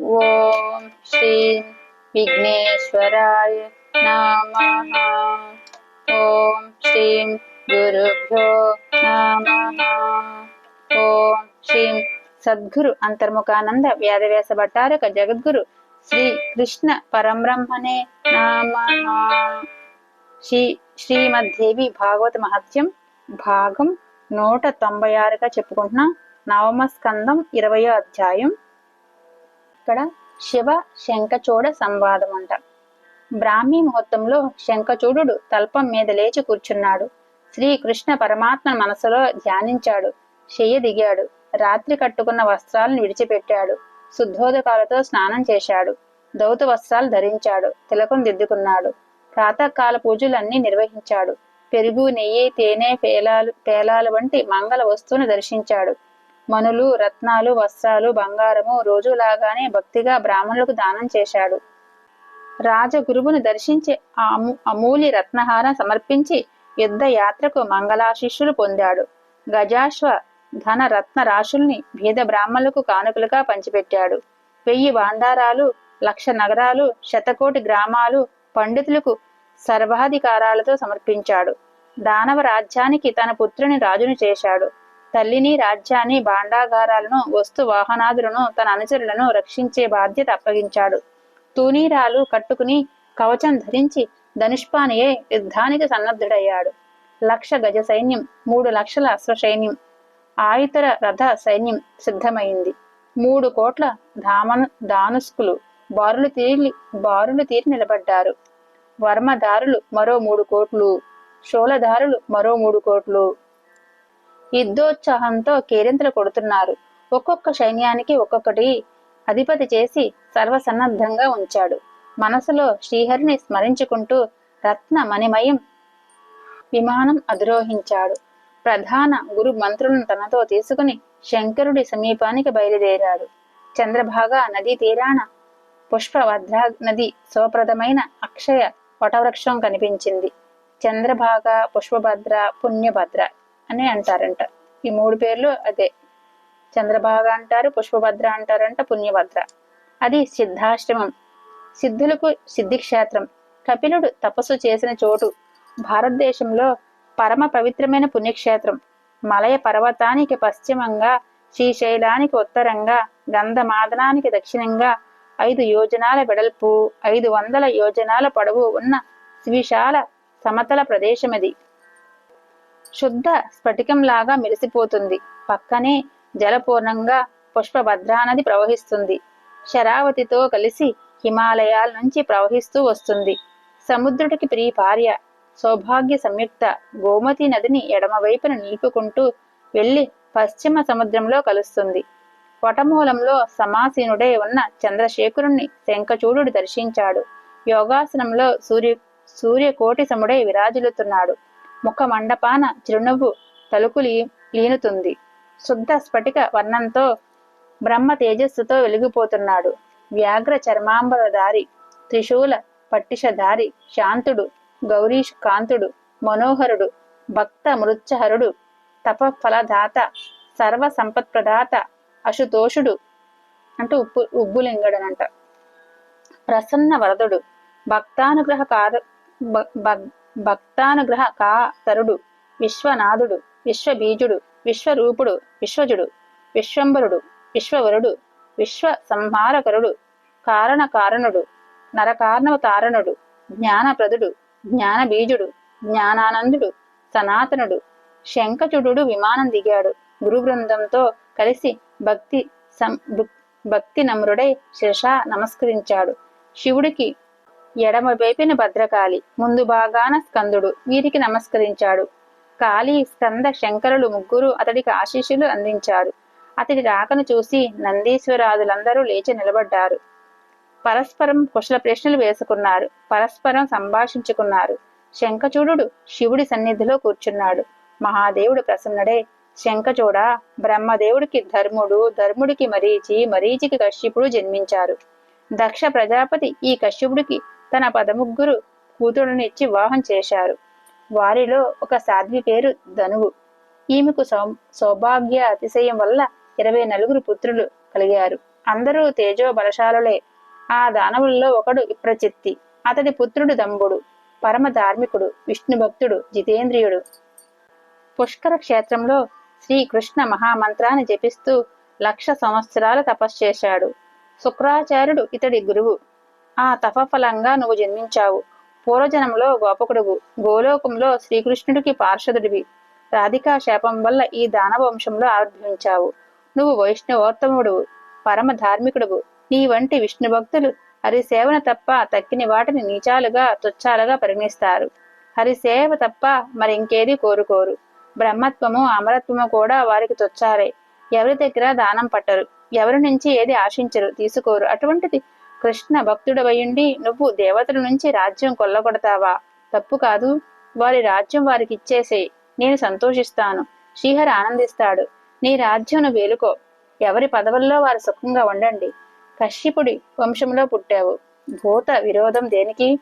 ఓం శ్రీ విఘ్నేశ్వరాయ నమ ఓం శ్రీం గురుభ్యో నమ ఓం శ్రీం సద్గురు అంతర్ముఖానంద వ్యాధవ్యాస భట్టారక జగద్గురు శ్రీ కృష్ణ పరంబ్రహ్మణే నమ శ్రీ శ్రీమద్దేవి భాగవత మహత్యం భాగం నూట తొంభై ఆరుగా చెప్పుకుంటున్నాం. నవమ స్కందం ఇరవయో అధ్యాయం. ఇక్కడ శివ శంఖచూడ సంవాదం అంట బ్రాహ్మీ ముహూర్తంలో శంఖచూడు తల్పం మీద లేచి కూర్చున్నాడు. శ్రీకృష్ణ పరమాత్మ మనసులో ధ్యానించాడు. చెయ్య దిగాడు. రాత్రి కట్టుకున్న వస్త్రాలను విడిచిపెట్టాడు. శుద్ధోదకాలతో స్నానం చేశాడు. దౌత వస్త్రాలు ధరించాడు. తిలకం దిద్దుకున్నాడు. ప్రాతకాల పూజలన్నీ నిర్వహించాడు. పెరుగు నెయ్యి తేనె పేలాలు పేలాలు వంటి మంగళ వస్తువును దర్శించాడు. మనులు రత్నాలు వస్త్రాలు బంగారము రోజులాగానే భక్తిగా బ్రాహ్మణులకు దానం చేశాడు. రాజగురువును దర్శించి ఆ అమూలి రత్నహారం సమర్పించి యుద్ధ యాత్రకు మంగళాశిష్యులు పొందాడు. గజాశ్వ ధన రత్న రాశుల్ని భేద బ్రాహ్మణులకు కానుకలుగా పంచిపెట్టాడు. వెయ్యి భాండారాలు లక్ష నగరాలు శతకోటి గ్రామాలు పండితులకు సర్వాధికారాలతో సమర్పించాడు. దానవ రాజ్యానికి తన పుత్రుని రాజును చేశాడు. తల్లిని రాజ్యాన్ని భాండాగారాలను వస్తు వాహనాదులను తన అనుచరులను రక్షించే బాధ్యత అప్పగించాడు. తూనీరాలు కట్టుకుని కవచం ధరించి ధనుష్పానియే యుద్ధానికి సన్నద్ధుడయ్యాడు. లక్ష గజ సైన్యం మూడు లక్షల అశ్వసైన్యం ఆయుతర రథ సైన్యం సిద్ధమైంది. మూడు కోట్ల ధామను దానుస్కులు బారులు తీరి బారులు తీరి నిలబడ్డారు. వర్మదారులు మరో మూడు కోట్లు షోలదారులు మరో మూడు కోట్లు యుద్ధోత్సాహంతో కేరింతలు కొడుతున్నారు. ఒక్కొక్క సైన్యానికి ఒక్కొక్కటి అధిపతి చేసి సర్వసన్నద్ధంగా ఉంచాడు. మనసులో శ్రీహరిని స్మరించుకుంటూ రత్న మణిమయం విమానం అధిరోహించాడు. ప్రధాన గురు మంత్రులను తనతో తీసుకుని శంకరుడి సమీపానికి బయలుదేరాడు. చంద్రభాగ నదీ తీరాన పుష్పభద్రా నది శుభప్రదమైన అక్షయ వటవృక్షం కనిపించింది. చంద్రభాగ పుష్పభద్ర పుణ్యభద్ర అని అంటారంట. ఈ మూడు పేర్లు అదే. చంద్రభాగ అంటారు పుష్పభద్ర అంటారంట పుణ్యభద్ర. అది సిద్ధాశ్రమం. సిద్ధులకు సిద్ధిక్షేత్రం. కపిలుడు తపస్సు చేసిన చోటు భారతదేశంలో పరమ పవిత్రమైన పుణ్యక్షేత్రం. మలయ పర్వతానికి పశ్చిమంగా శ్రీశైలానికి ఉత్తరంగా గంధమాదనానికి దక్షిణంగా ఐదు యోజనాల వెడల్పు ఐదు వందల యోజనాల పొడవు ఉన్న విశాల సమతల ప్రదేశమది. శుద్ధ స్ఫటికంలాగా మెరిసిపోతుంది. పక్కనే జలపూర్ణంగా పుష్పభద్రా నది ప్రవహిస్తుంది. శరావతితో కలిసి హిమాలయాల నుంచి ప్రవహిస్తూ వస్తుంది. సముద్రుడికి ప్రియ భార్య సౌభాగ్య సంయుక్త గోమతి నదిని ఎడమవైపున నిలుపుకుంటూ వెళ్ళి పశ్చిమ సముద్రంలో కలుస్తుంది. వటమూలంలో సమాసీనుడై ఉన్న చంద్రశేఖరుణ్ణి శంఖచూడుడు దర్శించాడు. యోగాసనంలో సూర్య సూర్యకోటి సముడై విరాజిల్లుతున్నాడు. ముఖ మండపాన చిరునవ్వు తలుకులి లీనుతుంది. శుద్ధ స్ఫటిక వర్ణంతో బ్రహ్మ తేజస్సుతో వెలిగిపోతున్నాడు. వ్యాఘ్ర చర్మాంబరధారి త్రిశూల పట్టిషధారి శాంతుడు గౌరీష్ కాంతుడు మనోహరుడు భక్త మృత్యహరుడు తపఫలదాత సర్వ సంపత్ప్రదాత అశుతోషుడు అంటూ ఉప్పు ఉబ్బులింగడనంట. ప్రసన్న వరదుడు భక్తానుగ్రహ కారు భక్తానుగ్రహ కాతరుడు విశ్వనాథుడు విశ్వబీజుడు విశ్వరూపుడు విశ్వజుడు విశ్వంబరుడు విశ్వవరుడు విశ్వ సంహారకరుడు కారణ కారణుడు తారణుడు జ్ఞానప్రదుడు జ్ఞానబీజుడు జ్ఞానానందుడు సనాతనుడు శంఖచుడు విమానం దిగాడు. గురు బృందంతో కలిసి భక్తి సం భక్తి నమ్రుడై శిరష నమస్కరించాడు. శివుడికి ఎడమ వైపున భద్రకాళి ముందు భాగాన స్కందుడు వీరికి నమస్కరించాడు. కాళీ స్కంద శంకరులు ముగ్గురు అతడికి ఆశీస్సులు అందించారు. అతడి రాకను చూసి నందీశ్వరాదులందరూ లేచి నిలబడ్డారు. పరస్పరం కుశల ప్రశ్నలు వేసుకున్నారు పరస్పరం సంభాషించుకున్నారు. శంఖచూడు శివుడి సన్నిధిలో కూర్చున్నాడు. మహాదేవుడు ప్రసన్నుడే శంఖచూడ బ్రహ్మదేవుడికి ధర్ముడు ధర్ముడికి మరీచి మరీచికి కశ్యపుడు జన్మించారు. దక్ష ప్రజాపతి ఈ కశ్యపుడికి తన పదముగ్గురు కూతురునిచ్చి వివాహం చేశారు. వారిలో ఒక సాధ్వి పేరు ధనువు. ఈమెకు సౌ సౌభాగ్య అతిశయం వల్ల ఇరవై నలుగురు పుత్రులు కలిగారు. అందరూ తేజో బలశాలులే ఆ దానవుల్లో ఒకడు విప్రచిత్తి. అతడి పుత్రుడు దంబుడు. పరమ ధార్మికుడు విష్ణు భక్తుడు జితేంద్రియుడు. పుష్కర క్షేత్రంలో శ్రీకృష్ణ మహామంత్రాన్ని జపిస్తూ లక్ష సంవత్సరాల తపస్సు చేశాడు. శుక్రాచార్యుడు ఇతడి గురువు. ఆ తపఫలంగా నువ్వు జన్మించావు. పూర్వజనంలో గోపకుడువు. గోలోకంలో శ్రీకృష్ణుడికి పార్షదుడివి. రాధికా శాపం వల్ల ఈ దానవ వంశంలో ఆవిర్భవించావు. నువ్వు వైష్ణవోత్తముడువు పరమ ధార్మికుడువు నీ వంటి విష్ణు భక్తులు హరిసేవన తప్ప తక్కిన వాటిని నీచాలుగా తుచ్చాలుగా పరిగణిస్తారు. హరిసేవ తప్ప మరింకేది కోరుకోరు. బ్రహ్మత్వము అమరత్వము కూడా వారికి తుచ్చారే. ఎవరి దగ్గర దానం పట్టరు. ఎవరి నుంచి ఏది ఆశించరు తీసుకోరు. అటువంటిది కృష్ణ భక్తుడవయుండి నువ్వు దేవతల నుంచి రాజ్యం కొల్లగొడతావా? తప్పు కాదు. వారి రాజ్యం వారికి ఇచ్చేసే. నేను సంతోషిస్తాను. శ్రీహరి ఆనందిస్తాడు. నీ రాజ్యం వేలుకో. ఎవరి పదవుల్లో వారు సుఖంగా ఉండండి. కశ్యపుడి వంశంలో పుట్టావు. భూత విరోధం దేనికి?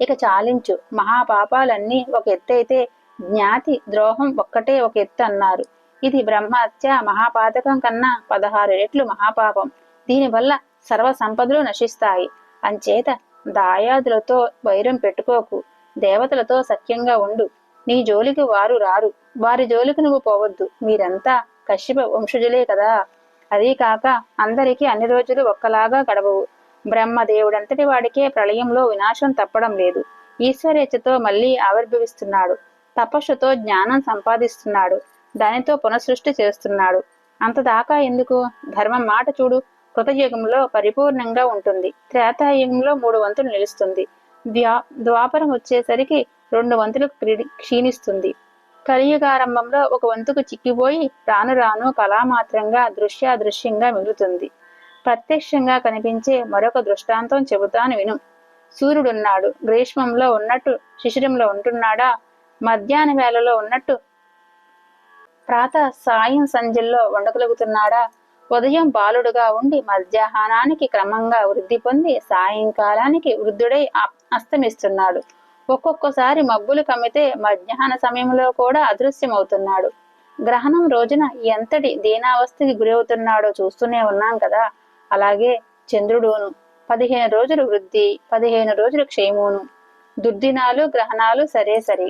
ఇక చాలించు. మహాపాపాలన్నీ ఒక ఎత్తైతే జ్ఞాతి ద్రోహం ఒక్కటే ఒక ఎత్తు అన్నారు. ఇది బ్రహ్మహత్య మహాపాతకం కన్నా పదహారు రెట్లు మహాపాపం. దీనివల్ల సర్వ సంపదలు నశిస్తాయి. అంచేత దాయాదులతో వైరం పెట్టుకోకు. దేవతలతో సఖ్యంగా ఉండు. నీ జోలికి వారు రారు. వారి జోలికి నువ్వు పోవద్దు. మీరంతా కశ్యప వంశజులే కదా. అదీ కాక అందరికీ అన్ని రోజులు ఒక్కలాగా గడవవు. బ్రహ్మదేవుడంతటి వాడికే ప్రళయంలో వినాశం తప్పడం లేదు. ఈశ్వరేచ్ఛతో మళ్ళీ ఆవిర్భవిస్తున్నాడు. తపస్సుతో జ్ఞానం సంపాదిస్తున్నాడు. దానితో పునఃసృష్టి చేస్తున్నాడు. అంతదాకా ఎందుకు? ధర్మం మాట చూడు. కృతయుగంలో పరిపూర్ణంగా ఉంటుంది. త్రేతాయుగంలో మూడు వంతులు నిలుస్తుంది. ద్వా ద్వాపరం వచ్చేసరికి రెండు వంతులు క్షీణిస్తుంది. కలియుగారంభంలో ఒక వంతుకు చిక్కిపోయి రాను రాను కళామాత్రంగా దృశ్యాదృశ్యంగా మిగులుతుంది. ప్రత్యక్షంగా కనిపించే మరొక దృష్టాంతం చెబుతాను విను. సూర్యుడున్నాడు గ్రీష్మంలో ఉన్నట్టు శిశిరంలో ఉంటున్నాడా? మధ్యాహ్న వేళలో ఉన్నట్టు ప్రాత సాయం సంధ్యల్లో ఉండగలుగుతున్నాడా ఉదయం బాలుడుగా ఉండి మధ్యాహ్నానికి క్రమంగా వృద్ధి పొంది సాయంకాలానికి వృద్ధుడై అస్తమిస్తున్నాడు. ఒక్కొక్కసారి మబ్బులు కమ్మితే మధ్యాహ్న సమయంలో కూడా అదృశ్యమవుతున్నాడు. గ్రహణం రోజున ఎంతటి దీనావస్థకి గురవుతున్నాడో చూస్తూనే ఉన్నాం కదా. అలాగే చంద్రుడును పదిహేను రోజులు వృద్ధి పదిహేను రోజులు క్షేమును దుర్దినాలు గ్రహణాలు సరే సరే.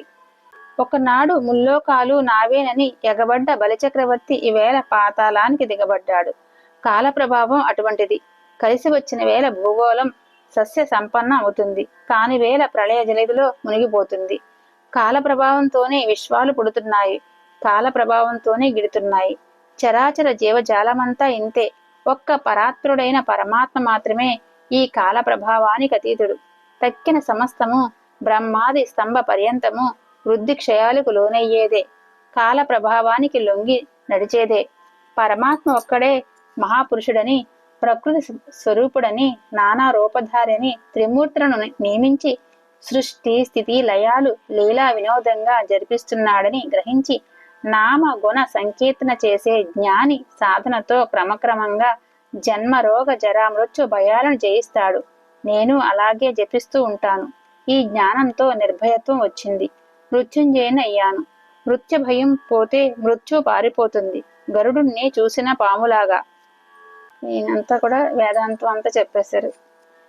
ఒకనాడు ముల్లోకాలు నావేనని ఎగబడ్డ బలిచక్రవర్తి ఈవేళ పాతాళానికి దిగబడ్డాడు. కాల ప్రభావం అటువంటిది. కలిసి వచ్చిన వేళ భూగోళం సస్య సంపన్న అవుతుంది. కాని వేళ ప్రళయ జలదిలో మునిగిపోతుంది. కాల ప్రభావంతోనే విశ్వాలు పుడుతున్నాయి. కాల ప్రభావంతోనే గిడుతున్నాయి. చరాచర జీవజాలమంతా ఇంతే. ఒక్క పరాత్రుడైన పరమాత్మ మాత్రమే ఈ కాల ప్రభావానికి అతీతుడు. తక్కిన సమస్తము బ్రహ్మాది స్తంభ పర్యంతము వృద్ధి క్షయాలకు లోనయ్యేదే కాల ప్రభావానికి లొంగి నడిచేదే. పరమాత్మ ఒక్కడే మహాపురుషుడని ప్రకృతి స్వరూపుడని నానా రూపధారిని త్రిమూర్తులను నియమించి సృష్టి స్థితి లయాలు లీలా వినోదంగా జరిపిస్తున్నాడని గ్రహించి నామ గుణ సంకీర్తన చేసే జ్ఞాని సాధనతో క్రమక్రమంగా జన్మ రోగ జరా మృత్యు భయాలను జయిస్తాడు. నేను అలాగే జపిస్తూ ఉంటాను. ఈ జ్ఞానంతో నిర్భయత్వం వచ్చింది. మృత్యుంజయనయ్యాను మృత్యు భయం పోతే మృత్యు పారిపోతుంది. గరుడుని చూసిన పాములాగా. ఈయనంతా కూడా వేదాంతం అంతా చెప్పేశారు.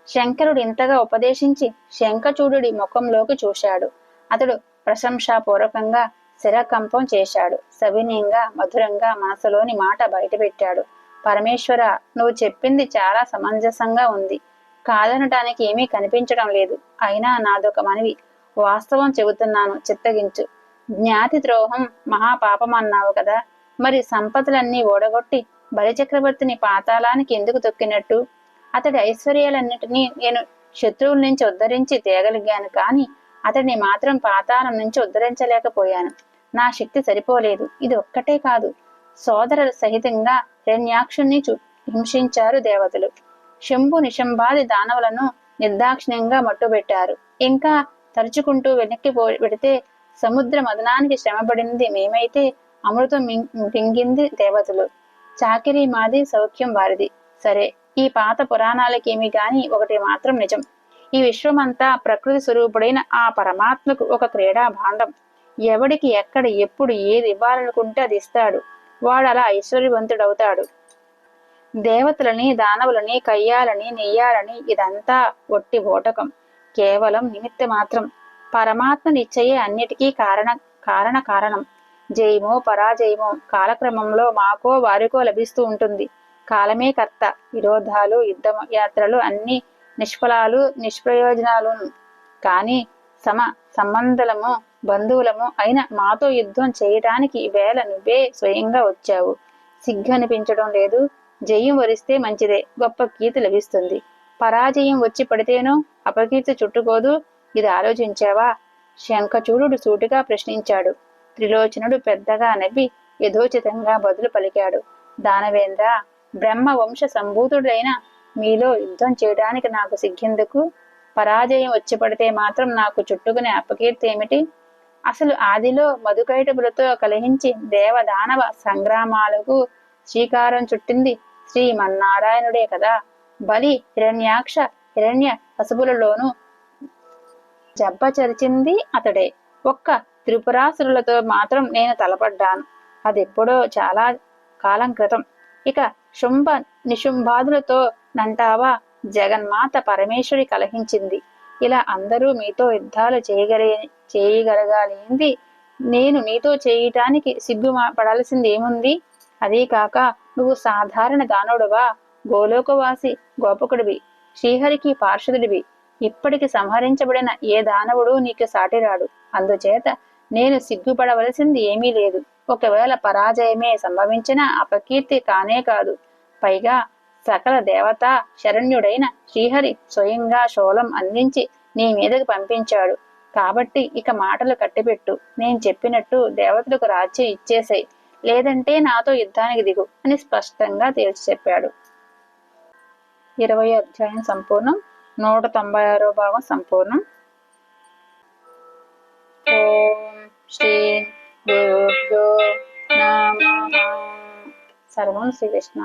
శంకరుడు ఇంతగా ఉపదేశించి శంఖచూడుడి ముఖంలోకి చూశాడు. అతడు ప్రశంసాపూర్వకంగా శిరకంపం చేశాడు. సవినీయంగా మధురంగా మనసులోని మాట బయటపెట్టాడు. పరమేశ్వర నువ్వు చెప్పింది చాలా సమంజసంగా ఉంది. కాదనటానికి ఏమీ కనిపించడం లేదు. అయినా నాదొక మనవి. వాస్తవం చెబుతున్నాను చిత్తగించు. జ్ఞాతి ద్రోహం మహాపాపమన్నావు కదా మరి సంపదలన్నీ ఓడగొట్టి బలిచక్రవర్తిని పాతాళానికి ఎందుకు తొక్కినట్టు? అతడి ఐశ్వర్యాలన్నిటినీ నేను శత్రువుల నుంచి ఉద్ధరించి తేగలిగాను కాని అతడిని మాత్రం పాతాళం నుంచి ఉద్ధరించలేకపోయాను. నా శక్తి సరిపోలేదు ఇది ఒక్కటే కాదు. సోదరుల సహితంగా రణ్యాక్షుణ్ణి హింసించారు దేవతలు. శంభు నిశంబాది దానవులను నిర్దాక్షిణ్యంగా మట్టుబెట్టారు. ఇంకా తరుచుకుంటూ వెనక్కి పో పెడితే సముద్ర మదనానికి శ్రమపడింది మేమైతే అమృతం మింగింది దేవతలు. చాకిరి మాది సౌఖ్యం వారిది. సరే ఈ పాత పురాణాలకేమి గాని ఒకటి మాత్రం నిజం. ఈ విశ్వమంతా ప్రకృతి స్వరూపుడైన ఆ పరమాత్మకు ఒక క్రీడా భాండం. ఎవడికి ఎక్కడ ఎప్పుడు ఏది ఇవ్వాలనుకుంటే అది ఇస్తాడు. వాడు అలా ఐశ్వర్యవంతుడవుతాడు. దేవతలని దానవులని కయ్యాలని నెయ్యాలని ఇదంతా ఒట్టి ఓటకం. కేవలం నిమిత్త మాత్రం పరమాత్మ నిశ్చయే అన్నిటికీ కారణ కారణ కారణం. జయమో పరాజయమో కాలక్రమంలో మాకో వారికో లభిస్తూ ఉంటుంది. కాలమే కర్త. విరోధాలు యుద్ధ యాత్రలు అన్ని నిష్ఫలాలు నిష్ప్రయోజనాలు కానీ సమ సంబంధలము బంధువులము అయిన మాతో యుద్ధం చేయటానికి వేళ నువ్వే స్వయంగా వచ్చావు. సిగ్గు అనిపించడం లేదు. జయం వరిస్తే మంచిదే. గొప్ప కీర్తి లభిస్తుంది. పరాజయం వచ్చి పడితేనూ అపకీర్తి చుట్టుకోదు. ఇది ఆలోచించావా? శంఖచూడు సూటిగా ప్రశ్నించాడు. త్రిలోచనుడు పెద్దగా నవ్వి యథోచితంగా బదులు పలికాడు. దానవేంద్ర బ్రహ్మ వంశ సంభూతుడైన మీలో యుద్ధం చేయడానికి నాకు సిగ్గెందుకు? పరాజయం వచ్చి పడితే మాత్రం నాకు చుట్టుకునే అపకీర్తి ఏమిటి? అసలు ఆదిలో మధుకైటపులతో కలిహించి దేవదానవ సంగ్రామాలకు శ్రీకారం చుట్టింది శ్రీమన్నారాయణుడే కదా? బలి హిరణ్యాక్ష హిరణ్య పసుపులలోనూ జబ్బచరిచింది అతడే. ఒక్క త్రిపురాసురులతో మాత్రం నేను తలపడ్డాను. అదెప్పుడో చాలా కాలం క్రితం. ఇక శుంభ నిశుంభాదులతో నంటావా? జగన్మాత పరమేశ్వరి కలహించింది. ఇలా అందరూ మీతో యుద్ధాలు చేయగలి చేయగలగాలింది? నేను నీతో చేయటానికి సిగ్గు పడాల్సింది ఏముంది అదీ కాక నువ్వు సాధారణ దానుడువా గోలోకవాసి గోపకుడివి శ్రీహరికి పార్షదుడివి. ఇప్పటికి సంహరించబడిన ఏ దానవుడు నీకు సాటిరాడు. అందుచేత నేను సిగ్గుపడవలసింది ఏమీ లేదు. ఒకవేళ పరాజయమే సంభవించిన అపకీర్తి కానే కాదు. పైగా సకల దేవత శరణ్యుడైన శ్రీహరి స్వయంగా శోలం అందించి నీ మీదకి పంపించాడు. కాబట్టి ఇక మాటలు కట్టిపెట్టు. నేను చెప్పినట్టు దేవతలకు రాజ్యం ఇచ్చేసాయి. లేదంటే నాతో యుద్ధానికి దిగు అని స్పష్టంగా తేల్చి చెప్పాడు. ఇరవై అధ్యాయం సంపూర్ణం. నూట తొంభై ఆరో భాగం సంపూర్ణం. ఓం శ్రీ గురుభ్యో నమః. సర్వం శ్రీకృష్ణ